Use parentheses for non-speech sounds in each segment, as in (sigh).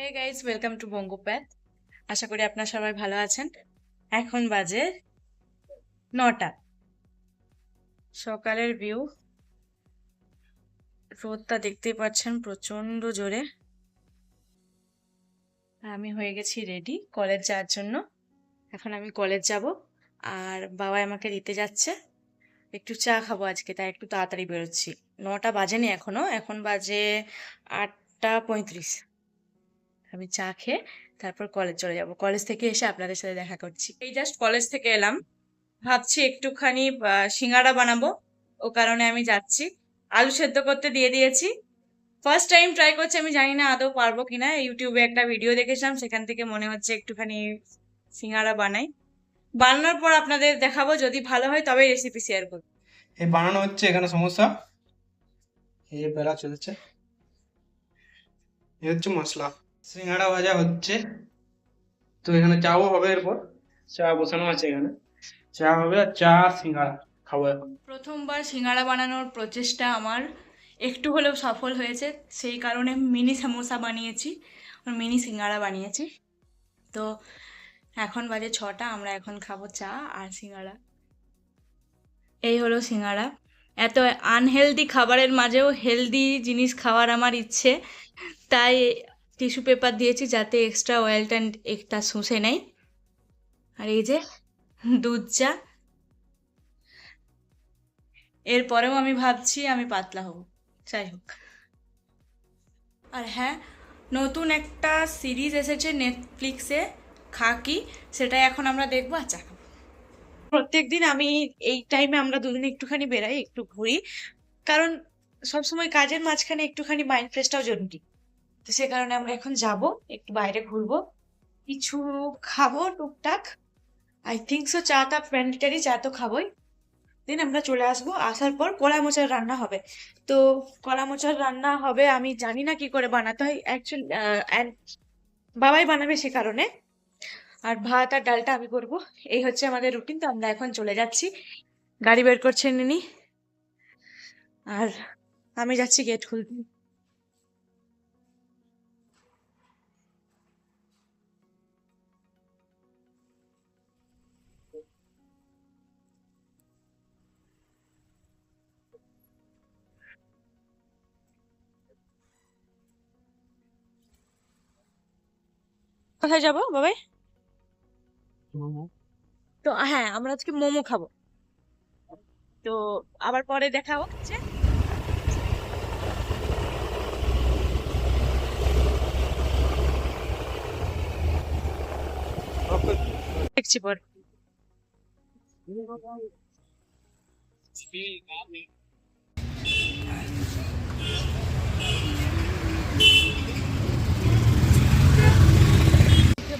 Hey guys welcome to Bongopath আশা করি আপনারা সবাই ভালো আছেন। এখন বাজে নটা। সকালের ভিউ রোদটা দেখতেই পাচ্ছেন প্রচণ্ড জোরে। আমি হয়ে গেছি রেডি কলেজ যাওয়ার জন্য। এখন আমি কলেজ যাব। আর বাবা আমাকে দিতে যাচ্ছে। একটু চা খাব আজকে, তাই একটু তাড়াতাড়ি বেরোচ্ছি। নটা বাজেনি এখনও, এখন বাজে আটটা পঁয়ত্রিশ। আমি চা খেয়ে তারপর কলেজ চলে যাব। কলেজ থেকে এসে আপনাদের সাথে দেখা করছি। এই জাস্ট কলেজ থেকে এলাম। ভাবছি একটুখানি সিঙ্গাড়া বানাবো। ও কারণে আমি যাচ্ছি। আলু সেদ্ধ করতে দিয়ে দিয়েছি। ফার্স্ট টাইম ট্রাই করছি, আমি জানি না আদৌ পারব কিনা। ইউটিউবে একটা ভিডিও দেখেছিলাম, সেখান থেকে মনে হচ্ছে একটুখানি সিঙ্গাড়া বানাই। বানানোর পর আপনাদের দেখাবো, যদি ভালো হয় তবে রেসিপি শেয়ার করব। এই বানানো হচ্ছে এখানে সমস্যা। এই বেলা চলছে। এই হচ্ছে মশলা। সিঙ্গাড়া ভাজা হচ্ছে। তো এখানে চাও হবে এরপর। চা বসানো আছে এখানে। চা হবে আর চা সিঙ্গাড়া খাব এখন। প্রথমবার সিঙ্গাড়া বানানোর প্রচেষ্টা আমার একটু হলেও সফল হয়েছে। সেই কারণে মিনি সামোসা বানিয়েছি মিনি সিঙ্গাড়া বানিয়েছি। তো এখন বাজে ছটা আমরা এখন খাব চা আর সিঙ্গাড়া। এই হলো সিঙ্গাড়া। এত আনহেলদি খাবারের মাঝেও হেলদি জিনিস খাওয়ার আমার ইচ্ছে। তাই টিস্যু পেপার দিয়েছি যাতে এক্সট্রা অয়েলটা একটা শুষে নেয়। আর এই যে, দুধ চা। এরপরেও আমি ভাবছি আমি পাতলা হব। যাই হোক। আর হ্যাঁ নতুন একটা সিরিজ এসেছে নেটফ্লিক্সে খাকি সেটা এখন আমরা দেখব আর চা খাব। প্রত্যেকদিন আমি এই টাইমে আমরা দুদিন একটুখানি বেরাই একটু ঘুরি। কারণ সবসময় কাজের মাঝখানে একটুখানি মাইন্ড ফ্রেশটাও জরুরি। তো সে কারণে আমরা এখন যাব, একটু বাইরে ঘুরবো। কিছু খাব টুকটাক। আই থিঙ্ক সো চা তা ম্যান্ডেটারি চা তো খাবোই। দেন আমরা চলে আসব, আসার পর কলা মোচার রান্না হবে। তো কলা মোচার রান্না হবে, আমি জানি না কি করে বানাতে হয়। অ্যাকচুয়ালি বাবাই বানাবে সে কারণে। আর ভাত আর ডালটা আমি করব। এই হচ্ছে আমাদের রুটিন তো আমরা এখন চলে যাচ্ছি। গাড়ি বের করছেন ইনি। আর আমি যাচ্ছি গেট খুলতে। কোথায় যাব বাবাই? তো হ্যাঁ আমরা আজকে মোমো খাব। তো আবার পরে দেখা হচ্ছে। দেখছি পরে।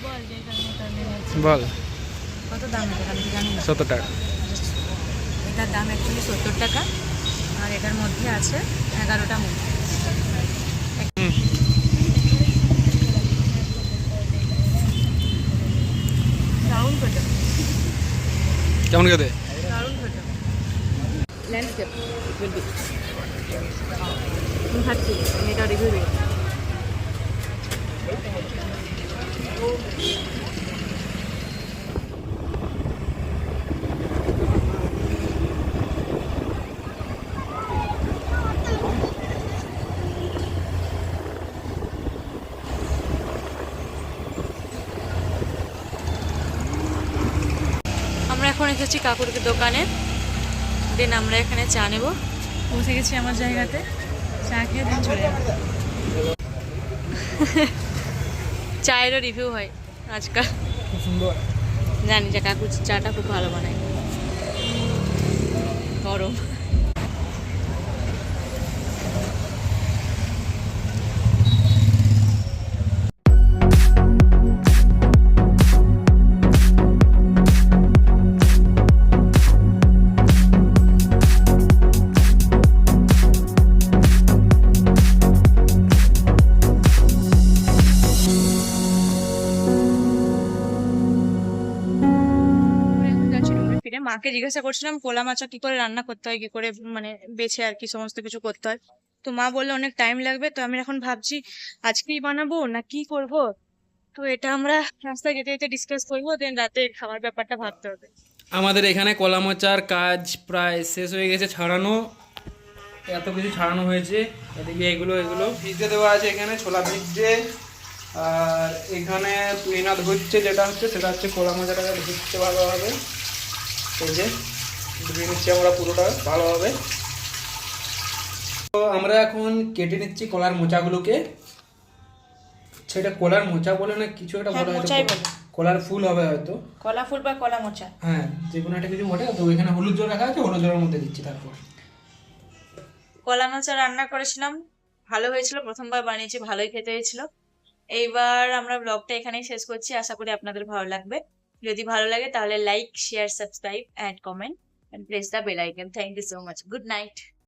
বল যে এখানে বল। কত দাম সত্তর টাকা। এটার দাম অ্যাকচুয়ালি সত্তর টাকা। আর এটার মধ্যে আছে এগারোটা মুখ। কেমন খেতে ল্যান্ডস্কেপ উইল বি আমি খাচ্ছি আমি এটা রিভিউ দিই আমরা এখন এসেছি কাকুরকে দোকানে। দেন আমরা এখানে চা নেব। বসে গেছি আমার জায়গাতে। চা খেয়ে দিন চলে (laughs) চায়েরও রিভিউ হয় আজকাল। সুন্দর। জানি যে কাকু চাটা খুব ভালো বানায়। গরম। ফিরে মাকে জিজ্ঞাসা করছিলাম পোলা মাছা কি করে রান্না করতে হয় কি করে মানে বেছে আর কি সমস্ত কিছু করতে হয়। তো মা বলল অনেক টাইম লাগবে তো আমি এখন ভাবছি আজকেই বানাবো না কি করব? তো এটা আমরা রাস্তায় যেতে যেতে ডিসকাস করব দেন রাতে খাওয়ার ব্যাপারটা ভাবতে হবে। আমাদের এখানে কলা মোচার কাজ প্রায় শেষ হয়ে গেছে ছাড়ানো। এত কিছু ছাড়ানো হয়েছে এদিকে এগুলো এগুলো। ভিজতে দেওয়া আছে এখানে ছোলা ভিজছে আর এখানে তুইনা ধুচ্ছে যেটা হচ্ছে সেটা হচ্ছে কলা মোচাটাকে ধুচ্ছে ভালোভাবে এই যে ধুয়ে নিচ্ছি আমরা পুরোটা ভালোভাবে তো আমরা এখন কেটে নিচ্ছি কলার মোচাগুলোকে। সেটা কলার মোচা বলে না কিছু একটা হ্যাঁ, বলা কলার ফুল হবে হয়তো। কলা ফুল বা কলা মোচা। হ্যাঁ যে কোনো একটা কিছু ঘটে তো এখানে হলুদ জল রাখা আছে হলুদ জলের মধ্যে দিচ্ছি তারপর। কলা মোচা রান্না করেছিলাম ভালো হয়েছিল প্রথমবার বানিয়েছি ভালোই খেতে হয়েছিল। এইবার আমরা ব্লগটা এখানেই শেষ করছি আশা করি আপনাদের ভালো লাগবে। যদি ভালো লাগে তাহলে like share subscribe and comment and press the bell icon thank you so much good night